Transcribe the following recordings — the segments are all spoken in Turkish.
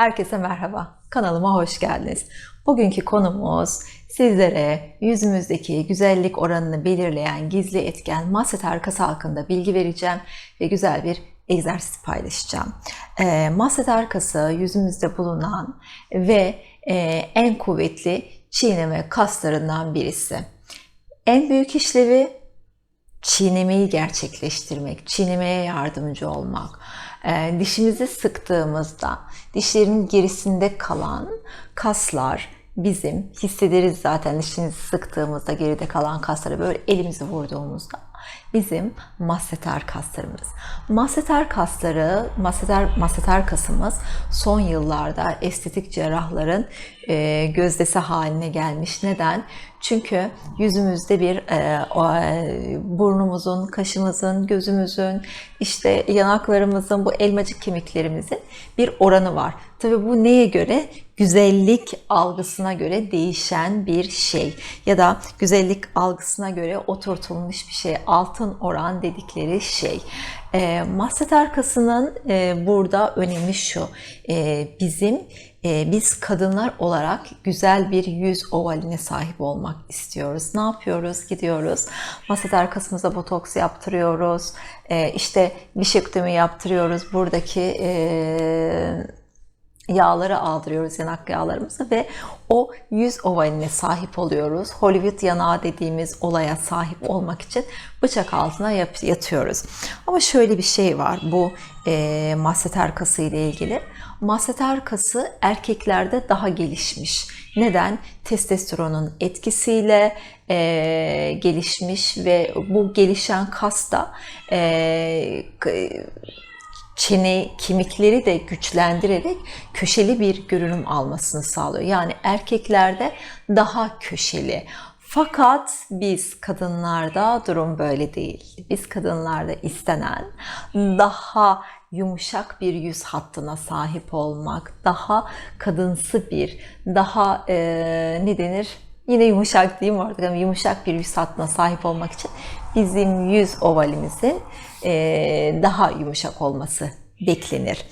Herkese merhaba. Kanalıma hoş geldiniz. Bugünkü konumuz sizlere yüzümüzdeki güzellik oranını belirleyen gizli etken masset arkası hakkında bilgi vereceğim ve güzel bir egzersiz paylaşacağım. E, masset arkası yüzümüzde bulunan ve e, en kuvvetli çiğneme kaslarından birisi. En büyük işlevi çiğnemeyi gerçekleştirmek, çiğnemeye yardımcı olmak. E, dişimizi sıktığımızda dişlerin gerisinde kalan kaslar bizim hissederiz zaten dişimizi sıktığımızda geride kalan kasları böyle elimizi vurduğumuzda bizim masseter kaslarımız. Masseter kasları, masseter, masseter kasımız son yıllarda estetik cerrahların e, gözdesi haline gelmiş. Neden? Çünkü yüzümüzde bir e, o, e, burnumuzun, kaşımızın, gözümüzün, işte yanaklarımızın, bu elmacık kemiklerimizin bir oranı var. Tabii bu neye göre? Güzellik algısına göre değişen bir şey ya da güzellik algısına göre oturtulmuş bir şey. Altın oran dedikleri şey. E, masset arkasının e, burada önemi şu. E, bizim biz kadınlar olarak güzel bir yüz ovaline sahip olmak istiyoruz. Ne yapıyoruz? Gidiyoruz. Masset arkasımıza botoks yaptırıyoruz. E, işte bişektomi yaptırıyoruz. Buradaki e, yağları aldırıyoruz yanak yağlarımızı ve o yüz ovaline sahip oluyoruz. Hollywood yanağı dediğimiz olaya sahip olmak için bıçak altına yatıyoruz. Ama şöyle bir şey var bu e, masseter kası ile ilgili. Masseter kası erkeklerde daha gelişmiş. Neden? Testosteronun etkisiyle e, gelişmiş ve bu gelişen kas da e, çene kemikleri de güçlendirerek köşeli bir görünüm almasını sağlıyor. Yani erkeklerde daha köşeli. Fakat biz kadınlarda durum böyle değil. Biz kadınlarda istenen daha yumuşak bir yüz hattına sahip olmak, daha kadınsı bir, daha e, ne denir? Yine yumuşak diyeyim artık ama yumuşak bir yüz hattına sahip olmak için bizim yüz ovalimizin e, daha yumuşak olması beklenir.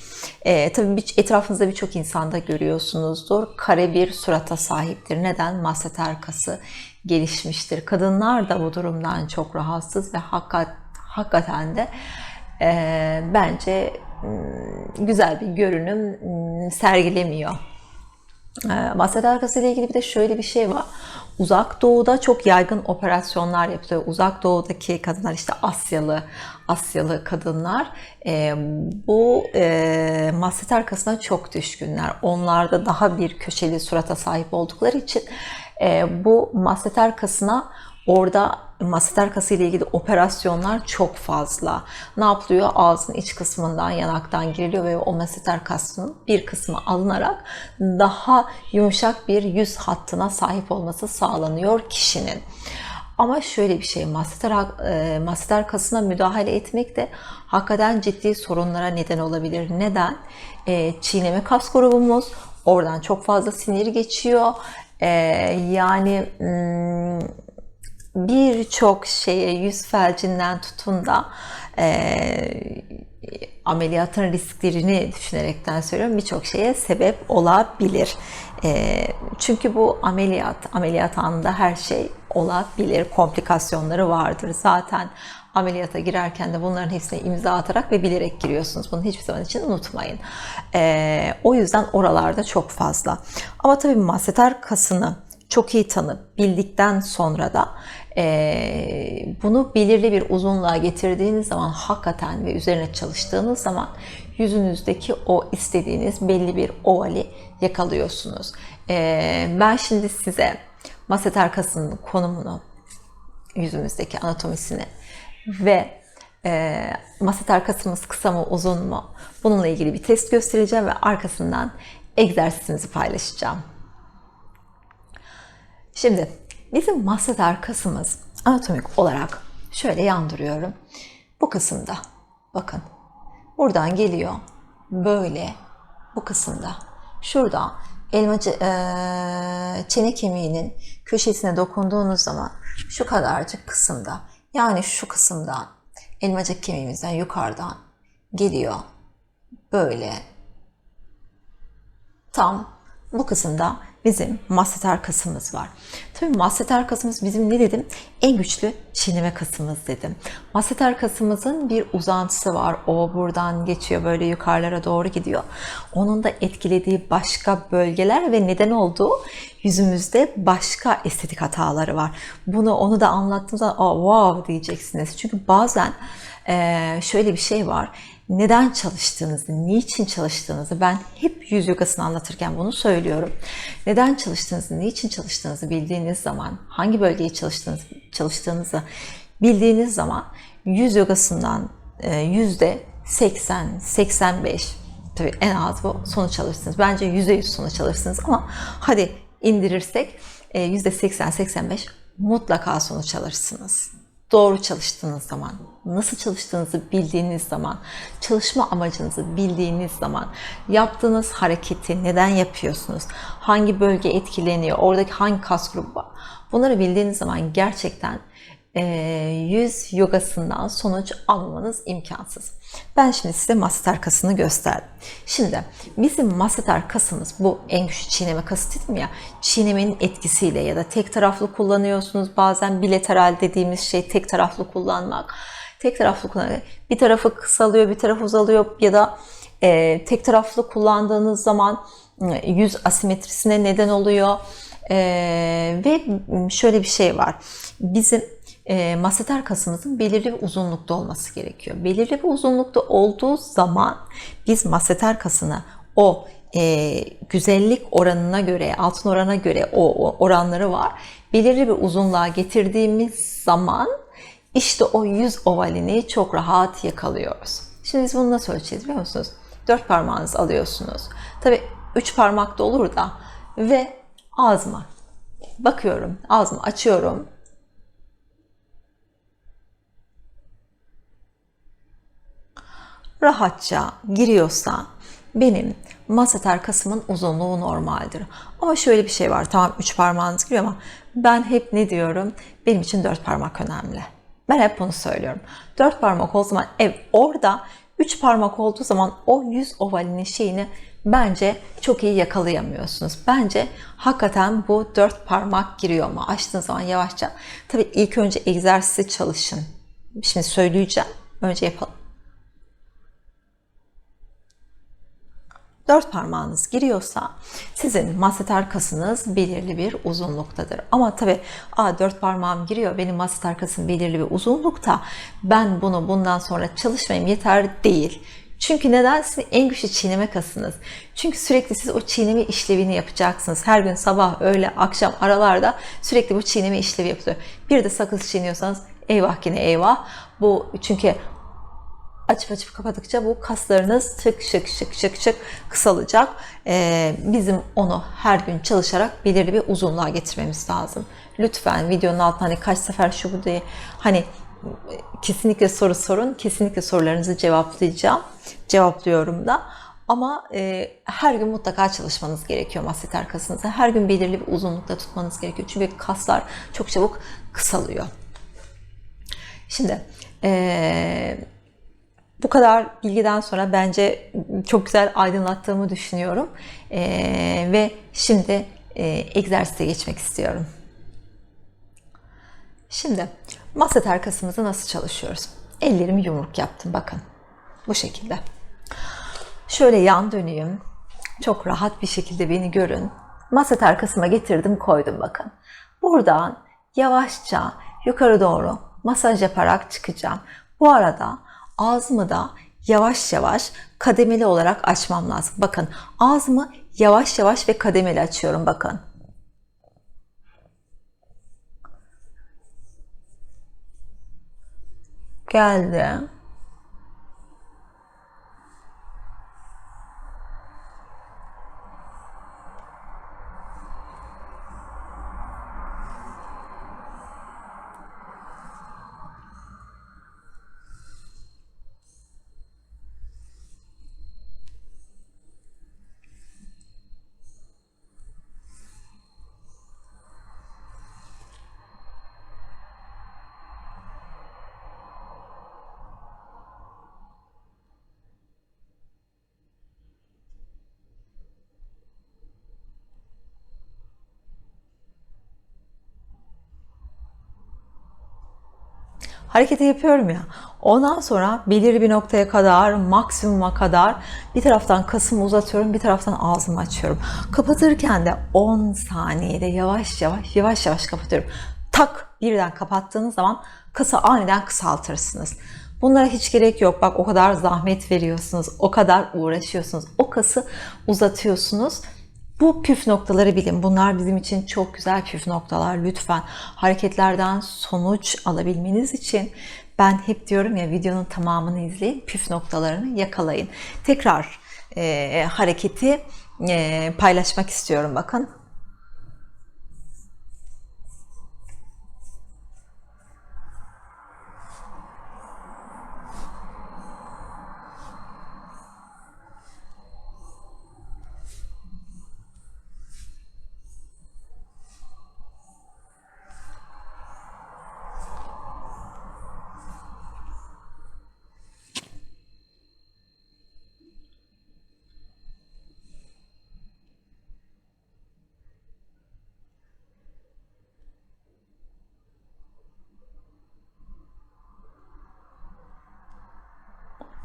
E, tabii etrafınızda birçok insanda görüyorsunuzdur. Kare bir surata sahiptir. Neden? Masseter kası gelişmiştir. Kadınlar da bu durumdan çok rahatsız ve hakikat, hakikaten de e, bence güzel bir görünüm sergilemiyor. E, masseter arkası ile ilgili bir de şöyle bir şey var. Uzak Doğu'da çok yaygın operasyonlar yapılıyor. Uzak Doğu'daki kadınlar işte Asyalı, Asyalı kadınlar e, bu e, masset arkasına çok düşkünler. Onlarda daha bir köşeli surata sahip oldukları için e, bu masset arkasına Orada masseter kası ile ilgili operasyonlar çok fazla. Ne yapılıyor? Ağzın iç kısmından, yanaktan giriliyor ve o masseter kasının bir kısmı alınarak daha yumuşak bir yüz hattına sahip olması sağlanıyor kişinin. Ama şöyle bir şey, masseter, e, masseter kasına müdahale etmek de hakikaten ciddi sorunlara neden olabilir. Neden? E, çiğneme kas grubumuz, oradan çok fazla sinir geçiyor. E, yani... Hmm, birçok şeye yüz felcinden tutun da e, ameliyatın risklerini düşünerekten söylüyorum birçok şeye sebep olabilir. E, çünkü bu ameliyat, ameliyat anında her şey olabilir. Komplikasyonları vardır. Zaten ameliyata girerken de bunların hepsine imza atarak ve bilerek giriyorsunuz. Bunu hiçbir zaman için unutmayın. E, o yüzden oralarda çok fazla. Ama tabii masseter kasını çok iyi tanıp bildikten sonra da e, bunu belirli bir uzunluğa getirdiğiniz zaman hakikaten ve üzerine çalıştığınız zaman yüzünüzdeki o istediğiniz belli bir ovali yakalıyorsunuz. E, ben şimdi size masseter kasının konumunu, yüzümüzdeki anatomisini ve e, masseter kasımız kısa mı uzun mu bununla ilgili bir test göstereceğim ve arkasından egzersizimizi paylaşacağım. Şimdi bizim masseter kasımız anatomik olarak şöyle yandırıyorum. Bu kısımda bakın buradan geliyor böyle bu kısımda şurada elmacı e, çene kemiğinin köşesine dokunduğunuz zaman şu kadarcık kısımda yani şu kısımdan elmacık kemiğimizden yukarıdan geliyor. Böyle. Tam bu kısımda bizim masseter kasımız var. Tabii masseter kasımız bizim ne dedim? En güçlü çiğneme kasımız dedim. Masseter kasımızın bir uzantısı var. O buradan geçiyor böyle yukarılara doğru gidiyor. Onun da etkilediği başka bölgeler ve neden olduğu yüzümüzde başka estetik hataları var. Bunu onu da anlattığım zaman oh, wow diyeceksiniz. Çünkü bazen şöyle bir şey var neden çalıştığınızı, niçin çalıştığınızı ben hep yüz yogasını anlatırken bunu söylüyorum. Neden çalıştığınızı, niçin çalıştığınızı bildiğiniz zaman, hangi bölgeyi çalıştığınızı, çalıştığınızı bildiğiniz zaman yüz yogasından yüzde 80, 85 tabii en az bu sonuç alırsınız. Bence yüzde yüz sonuç alırsınız ama hadi indirirsek yüzde 80, 85 mutlaka sonuç alırsınız doğru çalıştığınız zaman, nasıl çalıştığınızı bildiğiniz zaman, çalışma amacınızı bildiğiniz zaman, yaptığınız hareketi neden yapıyorsunuz, hangi bölge etkileniyor, oradaki hangi kas grubu var, bunları bildiğiniz zaman gerçekten yüz yogasından sonuç almanız imkansız. Ben şimdi size masseter kasını gösterdim. Şimdi bizim masseter kasımız bu en güçlü çiğneme kası dedim ya. Çiğnemenin etkisiyle ya da tek taraflı kullanıyorsunuz. Bazen bilateral dediğimiz şey tek taraflı kullanmak. Tek taraflı kullanmak. Bir tarafı kısalıyor, bir tarafı uzalıyor ya da e, tek taraflı kullandığınız zaman yüz asimetrisine neden oluyor. E, ve şöyle bir şey var. Bizim e, masseter kasımızın belirli bir uzunlukta olması gerekiyor. Belirli bir uzunlukta olduğu zaman biz masseter kasını o e, güzellik oranına göre, altın orana göre o, o oranları var. Belirli bir uzunluğa getirdiğimiz zaman işte o yüz ovalini çok rahat yakalıyoruz. Şimdi biz bunu nasıl ölçeceğiz biliyor musunuz? Dört parmağınızı alıyorsunuz. Tabi üç parmak da olur da ve ağzıma bakıyorum, ağzımı açıyorum rahatça giriyorsa benim maseter kasımın uzunluğu normaldir. Ama şöyle bir şey var. Tamam üç parmağınız giriyor ama ben hep ne diyorum? Benim için dört parmak önemli. Ben hep bunu söylüyorum. Dört parmak olduğu zaman ev orada üç parmak olduğu zaman o yüz ovalinin şeyini bence çok iyi yakalayamıyorsunuz. Bence hakikaten bu dört parmak giriyor mu? Açtığınız zaman yavaşça. Tabii ilk önce egzersizi çalışın. Şimdi söyleyeceğim. Önce yapalım. Dört parmağınız giriyorsa sizin masseter kasınız belirli bir uzunluktadır. Ama tabi a dört parmağım giriyor benim masseter kasım belirli bir uzunlukta ben bunu bundan sonra çalışmayayım yeter değil. Çünkü neden? Sizin en güçlü çiğneme kasınız. Çünkü sürekli siz o çiğneme işlevini yapacaksınız. Her gün sabah, öğle, akşam aralarda sürekli bu çiğneme işlevi yapılıyor. Bir de sakız çiğniyorsanız eyvah yine eyvah. Bu çünkü açıp açıp kapadıkça bu kaslarınız şık şık şık şık şık kısalacak. Ee, bizim onu her gün çalışarak belirli bir uzunluğa getirmemiz lazım. Lütfen videonun altına hani kaç sefer şu bu diye hani kesinlikle soru sorun. Kesinlikle sorularınızı cevaplayacağım. Cevaplıyorum da. Ama e, her gün mutlaka çalışmanız gerekiyor masseter kasınızı. Her gün belirli bir uzunlukta tutmanız gerekiyor. Çünkü kaslar çok çabuk kısalıyor. Şimdi e, bu kadar bilgiden sonra bence çok güzel aydınlattığımı düşünüyorum. Ee, ve şimdi e, egzersize geçmek istiyorum. Şimdi masseter kasımızı nasıl çalışıyoruz? Ellerimi yumruk yaptım bakın. Bu şekilde. Şöyle yan döneyim. Çok rahat bir şekilde beni görün. Masseter kasıma getirdim koydum bakın. Buradan yavaşça yukarı doğru masaj yaparak çıkacağım. Bu arada ağzımı da yavaş yavaş kademeli olarak açmam lazım. Bakın ağzımı yavaş yavaş ve kademeli açıyorum bakın. Geldi. Hareketi yapıyorum ya. Ondan sonra belirli bir noktaya kadar, maksimuma kadar bir taraftan kasımı uzatıyorum, bir taraftan ağzımı açıyorum. Kapatırken de 10 saniyede yavaş yavaş yavaş yavaş kapatıyorum. Tak birden kapattığınız zaman kası aniden kısaltırsınız. Bunlara hiç gerek yok. Bak o kadar zahmet veriyorsunuz, o kadar uğraşıyorsunuz, o kası uzatıyorsunuz. Bu püf noktaları bilin. Bunlar bizim için çok güzel püf noktalar. Lütfen hareketlerden sonuç alabilmeniz için ben hep diyorum ya videonun tamamını izleyin, püf noktalarını yakalayın. Tekrar e, hareketi e, paylaşmak istiyorum bakın.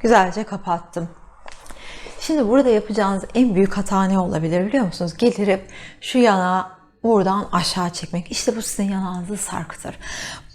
Güzelce kapattım. Şimdi burada yapacağınız en büyük hata ne olabilir biliyor musunuz? Getirip şu yana buradan aşağı çekmek. İşte bu sizin yanağınızı sarkıtır.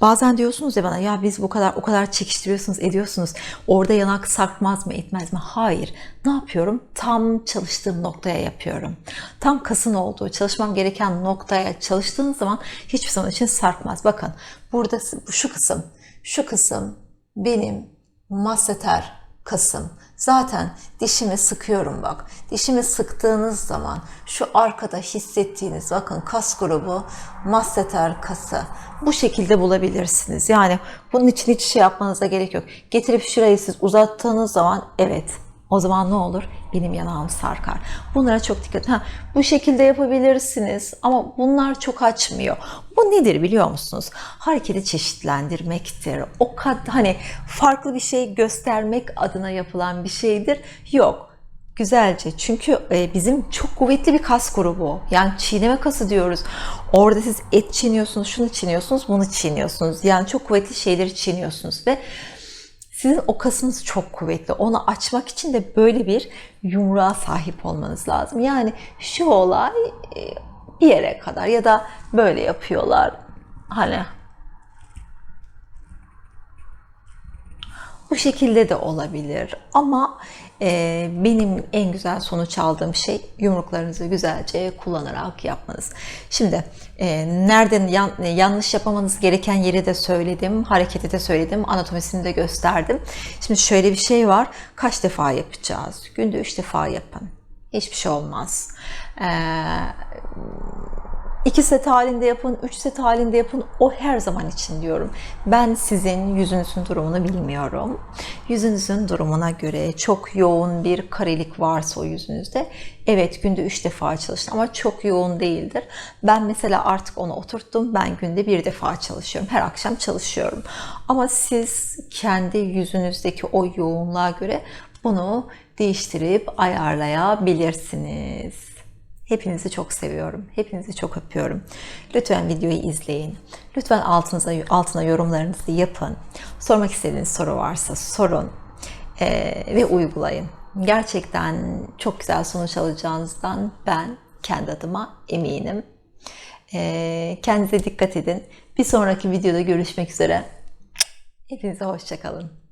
Bazen diyorsunuz ya bana ya biz bu kadar o kadar çekiştiriyorsunuz ediyorsunuz. Orada yanak sarkmaz mı etmez mi? Hayır. Ne yapıyorum? Tam çalıştığım noktaya yapıyorum. Tam kasın olduğu çalışmam gereken noktaya çalıştığınız zaman hiçbir zaman için sarkmaz. Bakın burada şu kısım şu kısım benim masseter kasım. Zaten dişimi sıkıyorum bak. Dişimi sıktığınız zaman şu arkada hissettiğiniz bakın kas grubu masseter kası. Bu şekilde bulabilirsiniz. Yani bunun için hiç şey yapmanıza gerek yok. Getirip şurayı siz uzattığınız zaman evet o zaman ne olur? Benim yanağım sarkar. Bunlara çok dikkat ha, Bu şekilde yapabilirsiniz ama bunlar çok açmıyor. Bu nedir biliyor musunuz? Hareketi çeşitlendirmektir. O kadar hani farklı bir şey göstermek adına yapılan bir şeydir. Yok. Güzelce. Çünkü e, bizim çok kuvvetli bir kas grubu. Yani çiğneme kası diyoruz. Orada siz et çiğniyorsunuz, şunu çiğniyorsunuz, bunu çiğniyorsunuz. Yani çok kuvvetli şeyleri çiğniyorsunuz ve sizin o kasınız çok kuvvetli. Onu açmak için de böyle bir yumruğa sahip olmanız lazım. Yani şu olay e, bir yere kadar ya da böyle yapıyorlar. Hani Bu şekilde de olabilir ama e, benim en güzel sonuç aldığım şey yumruklarınızı güzelce kullanarak yapmanız. Şimdi e, nereden yan, yanlış yapamanız gereken yeri de söyledim, hareketi de söyledim, anatomisini de gösterdim. Şimdi şöyle bir şey var, kaç defa yapacağız? Günde üç defa yapın. Hiçbir şey olmaz. Eee 2 set halinde yapın, 3 set halinde yapın. O her zaman için diyorum. Ben sizin yüzünüzün durumunu bilmiyorum. Yüzünüzün durumuna göre çok yoğun bir karelik varsa o yüzünüzde evet günde 3 defa çalışın ama çok yoğun değildir. Ben mesela artık onu oturttum. Ben günde bir defa çalışıyorum. Her akşam çalışıyorum. Ama siz kendi yüzünüzdeki o yoğunluğa göre bunu değiştirip ayarlayabilirsiniz. Hepinizi çok seviyorum. Hepinizi çok öpüyorum. Lütfen videoyu izleyin. Lütfen altınıza, altına yorumlarınızı yapın. Sormak istediğiniz soru varsa sorun ee, ve uygulayın. Gerçekten çok güzel sonuç alacağınızdan ben kendi adıma eminim. Ee, kendinize dikkat edin. Bir sonraki videoda görüşmek üzere. Hepinize hoşçakalın.